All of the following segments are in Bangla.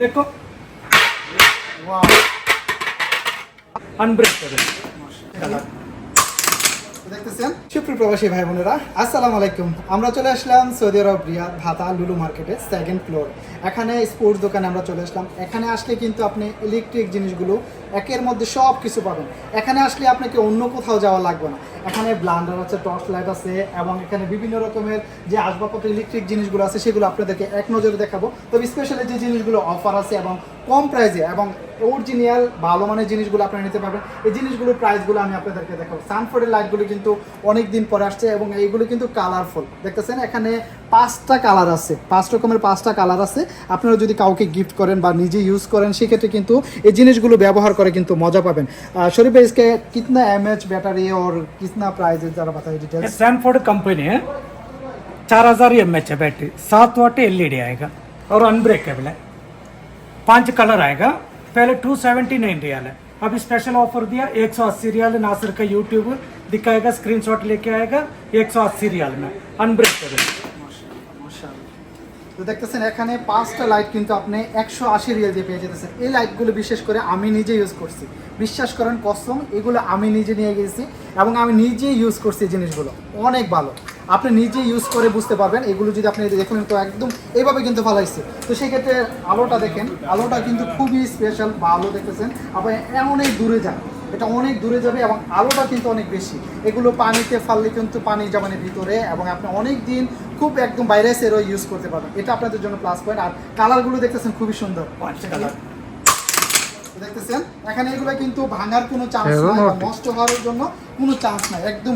ਦੇਖੋ। ਵਾਹ। ਅਨਬ੍ਰੇਕ ਕਰੋ ਮਾਸ਼ਾਅੱਲਾ দেখতেছেন? সুপ্রিয় প্রবাসী ভাই বোনেরা, আসসালামু আলাইকুম। আমরা চলে আসলাম সৌদি আরব, রিয়াদ, ভাতা, লুলু মার্কেটে সেকেন্ড ফ্লোর এখানে স্পোর্টস দোকানে আমরা চলে আসলাম। এখানে আসলে কিন্তু আপনি ইলেকট্রিক জিনিসগুলো একের মধ্যে সব কিছু পাবেন। এখানে আসলে আপনাকে অন্য কোথাও যাওয়া লাগবে না। এখানে ব্লান্ডার আছে টর্চ লাইট আছে, এবং এখানে বিভিন্ন রকমের যে আসবাবপত্র ইলেকট্রিক জিনিসগুলো আছে, সেগুলো আপনাদেরকে এক নজরে দেখাবো। তবে স্পেশালি যে জিনিসগুলো অফার আছে এবং কম প্রাইসে এবং অরিজিনাল ভালো মানের জিনিসগুলো আপনারা নিতে পারবেন এই জিনিসগুলোর প্রাইসগুলো আমি আপনাদেরকে দেখাবো সানফোর্ডের লাইটগুলো কিন্তু অনেক দিন পরে আসছে এবং এইগুলো কিন্তু কালারফুল দেখতেছেন এখানে পাঁচটা কালার আছে পাঁচ রকমের পাঁচটা কালার আছে আপনারা যদি কাউকে গিফট করেন বা নিজে ইউজ করেন সেক্ষেত্রে কিন্তু এই জিনিসগুলো ব্যবহার করে কিন্তু মজা পাবেন আহ, শরীফ ভাই इसके कितना एम एच बैटरी और कितना प्राइस है जरा बताइए ये डिटेल्स सैनफोर्ड कंपनी है चार हजार एम एच है बैटरी सात वाट एलईडी आएगा और अनब्रेकेबल है पांच कलर आएगा पहले टू सेवेंटी नाइन रियाल है अभी स्पेशल ऑफर दिया एक सौ अस्सी रियाल नासिर का यूट्यूब दिखाएगा स्क्रीनशॉट लेके आएगा एक सौ अस्सी रियाल में अनब्रेकेबल তো দেখতেছেন এখানে পাঁচটা লাইট কিন্তু আপনি একশো আশি রিয়াল দিয়ে পেয়ে যেতেছেন এই লাইটগুলো বিশেষ করে আমি নিজে ইউজ করছি বিশ্বাস করেন কসম এগুলো আমি নিজে নিয়ে গেছি এবং আমি নিজে ইউজ করছি এই জিনিসগুলো অনেক ভালো আপনি নিজে ইউজ করে বুঝতে পারবেন। এগুলো যদি আপনি দেখুন, তো একদম এইভাবে কিন্তু ফালাইছে তো সেই ক্ষেত্রে আলোটা দেখেন, আলোটা কিন্তু খুবই স্পেশাল ভালো দেখতেছেন, আপনি অনেক দূরে যান। এটা অনেক দূরে যাবে এবং আলোটা কিন্তু অনেক বেশি। এগুলো পানিতে ফাললে কিন্তু পানি না ভিতরে এবং আপনি অনেক দিন খুব একদম বাইরে এসেও ইউজ করতে পারবেন। এটা আপনাদের জন্য প্লাস পয়েন্ট আর কালারগুলো দেখতেছেন খুবই সুন্দর। কালার দেখতেছেন? এখানে এগুলো কিন্তু ভাঙার কোনো চান্স নাই নষ্ট হওয়ার জন্য কোনো চান্স নাই একদম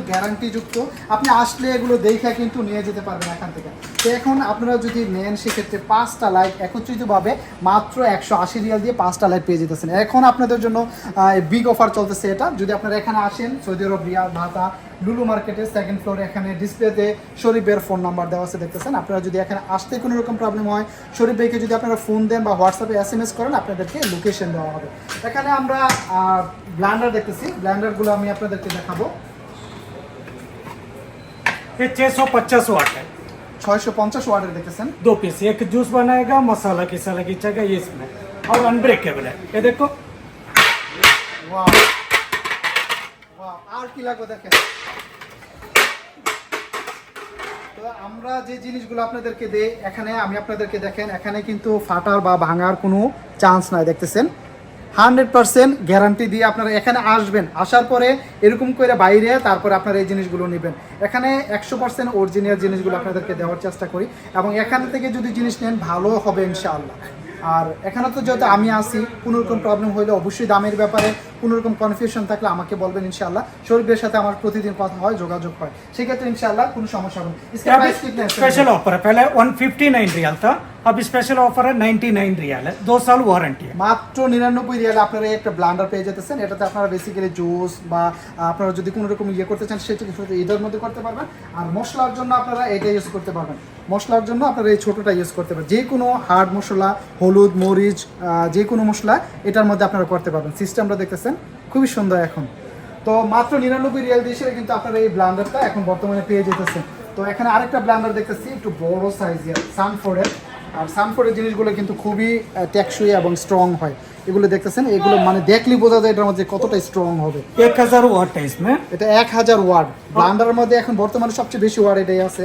আপনি আসলে এগুলো দেখে কিন্তু নিয়ে যেতে পারবেন এখান থেকে। তো এখন আপনারা যদি নেন সেক্ষেত্রে পাঁচটা লাইট একত্রিতভাবে মাত্র একশো আশি রিয়াল দিয়ে পাঁচটা লাইট পেয়ে যেতেছেন। এখন আপনাদের জন্য বিগ অফার চলতেছে এটা। যদি আপনারা এখানে আসেন সৌদি আরব রিয়াদ ভাতা লুলু মার্কেটের সেকেন্ড ফ্লোরে এখানে ডিসপ্লেতে শরীফের ফোন নাম্বার দেওয়া আছে দেখতেছেন আপনারা যদি এখানে আসতে কোনো রকম প্রবলেম হয় শরীফ ভাইকে যদি আপনারা ফোন দেন বা হোয়াটসঅ্যাপে এস এম এস করেন আপনাদেরকে লোকেশন দেওয়া হবে এখানে আমরা ব্ল্যান্ডার দেখতেছি ব্ল্যান্ডারগুলো আমি আপনাদেরকে দেখাবো ये छह सौ पचास वाट है ছয়শো পঞ্চাশ ওয়ার্ডের দেখতেছেন दो पीस एक जूस बनाएगा मसाला किसा लगीचेगा ये इसमें और अनब्रेकेबल है ये देखो ওয়াও ওয়াও আর কি লাগবে দেখেন? আমরা যে জিনিসগুলো আপনাদেরকে দেই, এখানে আমি আপনাদেরকে দেখেন, এখানে কিন্তু ফাটার বা ভাঙার কোনো চান্স নাই, দেখতেছেন? হান্ড্রেড পার্সেন্ট গ্যারান্টি দিয়ে আপনারা এখানে আসবেন। আসার পরে এরকম করে বাইরে, তারপরে আপনারা এই জিনিসগুলো নেবেন। এখানে একশো পার্সেন্ট অরিজিনাল জিনিসগুলো আপনাদেরকে দেওয়ার চেষ্টা করি। এবং এখান থেকে যদি জিনিস নেন, ভালো হবে ইনশাআল্লাহ। আর এখানে তো যেহেতু আমি আসি কোনো রকম প্রবলেম হলে অবশ্যই দামের ব্যাপারে কোনো রকম কনফিউশন থাকলে আমাকে বলবেন ইনশাআল্লাহ শরীফের সাথে আমার প্রতিদিন কথা হয় যোগাযোগ হয় সেক্ষেত্রে ইনশাআল্লাহ কোনো সমস্যা হবে না। इसका ये अभी price कितना है? स्पेशल ऑफर है पहले 159 रियाल था अभी स्पेशल ऑफर है 99 रियाल है दो साल वारंटी है মাত্র নিরানব্বই রিয়ালে আপনারা একটা ব্লান্ডার পেয়ে যেতেছেন এটাতে আপনারা বেসিক্যালি জুস বা আপনারা যদি কোনো রকম ইয়ে করতে চান সেটা কিন্তু এটার মধ্যে করতে পারবেন আর মশলার জন্য আপনারা এটা ইউজ করতে পারবেন মশলার জন্য আপনারা এই ছোটোটা ইউজ করতে পারেন। যে কোনো হার্ড মশলা হলুদ মরিচ যে কোনো মশলা এটার মধ্যে আপনারা করতে পারবেন। সিস্টেমটা দেখতেছেন খুবই সুন্দর এখন। তো মাত্র নিরানব্বই রিয়াল দিয়ে কিন্তু আপনারা এই ব্লান্ডারটা এখন বর্তমানে পেয়ে যেতেছেন। তো এখানে আরেকটা ব্লান্ডার দেখতেছি একটু বড় সাইজের সানফোর্ডের আর সানফোর্ডের জিনিসগুলো কিন্তু খুবই টেকসই এবং স্ট্রং হয়। এগুলো দেখতেছেন এগুলো মানে দেখলি বোঝা যায় এটার মধ্যে কতটা স্ট্রং হবে। এক হাজার ওয়াট এটা এক হাজার ওয়ার্ড ব্লান্ডারের মধ্যে এখন বর্তমানে সবচেয়ে বেশি ওয়ার্ড এটাই আছে।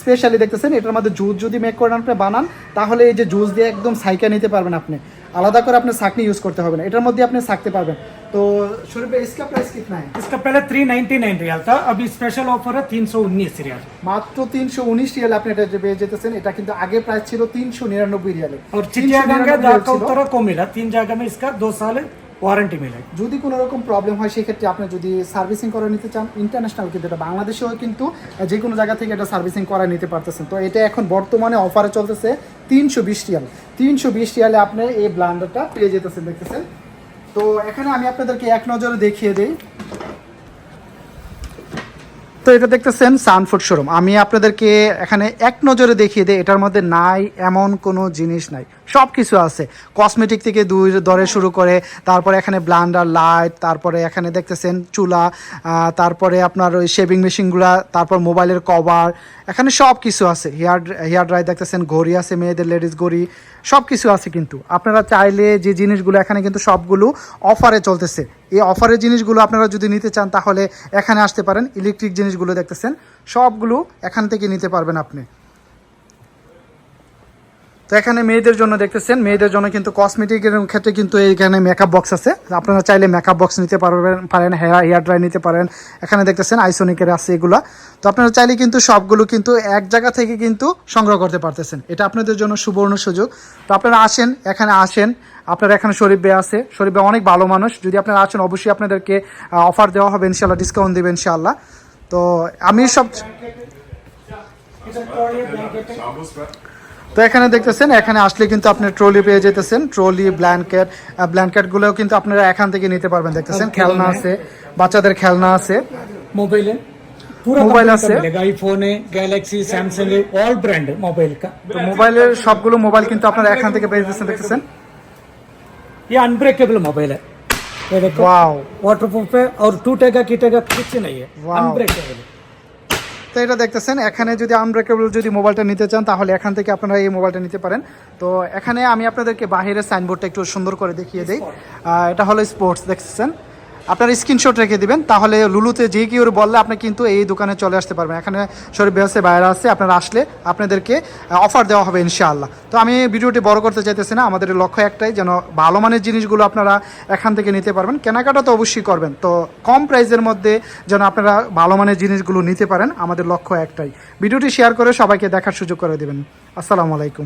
স্পেশালি দেখতেছেন এটার মধ্যে জুস যদি মেক করেন আপনি বানান তাহলে এই যে জুস দিয়ে একদম সাইকা নিতে পারবেন আপনি আলাদা করে আপনার ছাকনি ইউজ করতে হবে না এটার মধ্যে আপনি ছাকতে পারবেন তো শরীফ ভাই इसका प्राइस कितना है इसका पहले थ्री नाइनटी नाइन रियाल था अभी स्पेशल ऑफर है तीन सौ उन्नीस रियाल মাত্র তিনশো উনিশ রিয়াল আপনি এটা যে পেয়ে যেতেছেন এটা কিন্তু আগে প্রাইস ছিল তিনশো নিরানব্বই রিয়ালে और 399 चिटियागंगा রিয়াল जाका ছিল। उत्तरा को मिला तीन जगह में इसका दो साल ওয়ারেন্টি মিলে। যদি কোনো রকম প্রবলেম হয়, সেক্ষেত্রে আপনি যদি সার্ভিসিং করে নিতে চান, ইন্টারন্যাশনাল কিন্তু এটা বাংলাদেশেও কিন্তু যে কোনো জায়গা থেকে এটা সার্ভিসিং করা নিতে পারতেছেন। তো এটা এখন বর্তমানে অফারে চলতেছে তিনশো বিশ রিয়াল। তিনশো বিশ রিয়ালে আপনি এই ব্লান্ডারটা পেয়ে যেতেছেন, দেখতেছেন? তো এখানে আমি আপনাদেরকে এক নজরে দেখিয়ে দিই। তো এটা দেখতেছেন সানফুড শোরুম। আমি আপনাদেরকে এখানে এক নজরে দেখিয়ে দিই, এটার মধ্যে নাই, এমন কোনো জিনিস নাই। সব কিছু আছে। কসমেটিক থেকে দুই দরে শুরু করে, তারপরে এখানে ব্লান্ডার লাইট তারপরে এখানে দেখতেছেন চুলা তারপরে আপনার ওই শেভিং মেশিনগুলা তারপর মোবাইলের কভার এখানে সব কিছু আছে। হেয়ার হেয়ার ড্রাই দেখতেছেন, ঘড়ি আছে, মেয়েদের লেডিস ঘড়ি সব কিছু আছে কিন্তু। আপনারা চাইলে যে জিনিসগুলো এখানে কিন্তু সবগুলো অফারে চলতেছে। এই অফারের জিনিসগুলো আপনারা যদি নিতে চান, তাহলে এখানে আসতে পারেন। ইলেকট্রিক জিনিসগুলো দেখতেছেন, সবগুলো এখান থেকে নিতে পারবেন আপনি। তো এখানে মেয়েদের জন্য দেখতেছেন মেয়েদের জন্য কিন্তু কসমেটিকের ক্ষেত্রে কিন্তু এখানে মেকআপ বক্স আছে। আপনারা চাইলে মেকআপ বক্স নিতে পারবেন পারেন হেয়ার হেয়ার ড্রাই নিতে পারেন। এখানে দেখতেছেন আইসোনিকের আছে এগুলা। তো আপনারা চাইলে কিন্তু সবগুলো কিন্তু এক জায়গা থেকে কিন্তু সংগ্রহ করতে পারতেছেন। এটা আপনাদের জন্য সুবর্ণ সুযোগ। তো আপনারা আসেন এখানে আসেন। আপনার এখানে শরীফ বে আছে। শরীফ বে অনেক ভালো মানুষ। যদি আপনারা আসেন অবশ্যই আপনাদেরকে অফার দেওয়া হবে ইনশাল্লাহ ডিসকাউন্ট দেবে ইনশাল্লাহ তো আমি সব তো এখানে দেখতেছেন এখানে আসলে কিন্তু আপনি ট্রলি পেয়ে যেতেছেন ট্রলি ব্ল্যাঙ্কেট ব্ল্যাঙ্কেটগুলোও কিন্তু আপনারা এখান থেকে নিতে পারবেন দেখতেছেন খেলনা আছে বাচ্চাদের খেলনা আছে मोबाइल है पूरा मोबाइल कंपनी का से? मिलेगा आईफोन है गैलेक्सी सैमसंग है ऑल ब्रांड है मोबाइल का তো মোবাইলের সবগুলো মোবাইল কিন্তু আপনারা এখান থেকে পেয়ে যেতেছেন দেখতেছেন ये अनब्रेकेबल मोबाइल है ये देखो ওয়াও वाटर प्रूफ है और टूटेगा कीटेगा कुछ नहीं है Wow. अनब्रेकेबल তো এটা দেখতেছেন, এখানে যদি আনব্রেকেবল যদি মোবাইলটা নিতে চান, তাহলে এখান থেকে আপনারা এই মোবাইলটা নিতে পারেন। তো এখানে আমি আপনাদেরকে বাহিরের সাইনবোর্ডটা একটু সুন্দর করে দেখিয়ে দিই। এটা হলো স্পোর্টস দেখতেছেন? আপনার স্ক্রিনশট রেখে দিবেন, তাহলে লুলুতে যে কেউ বললে আপনি কিন্তু এই দোকানে চলে আসতে পারবেন। এখানে শরীফ আছে বাইরে আছে, আপনারা আসলে আপনাদেরকে অফার দেওয়া হবে ইনশাআল্লাহ। তো আমি ভিডিওটি বড় করতে চাইতেছি না, আমাদের লক্ষ্য একটাই, যেন ভালো মানের জিনিসগুলো আপনারা এখান থেকে নিতে পারবেন। কেনাকাটা তো অবশ্যই করবেন, তো কম প্রাইসের মধ্যে যেন আপনারা ভালো মানের জিনিসগুলো নিতে পারেন, আমাদের লক্ষ্য একটাই। ভিডিওটি শেয়ার করে সবাইকে দেখার সুযোগ করে দেবেন। আসসালামু আলাইকুম।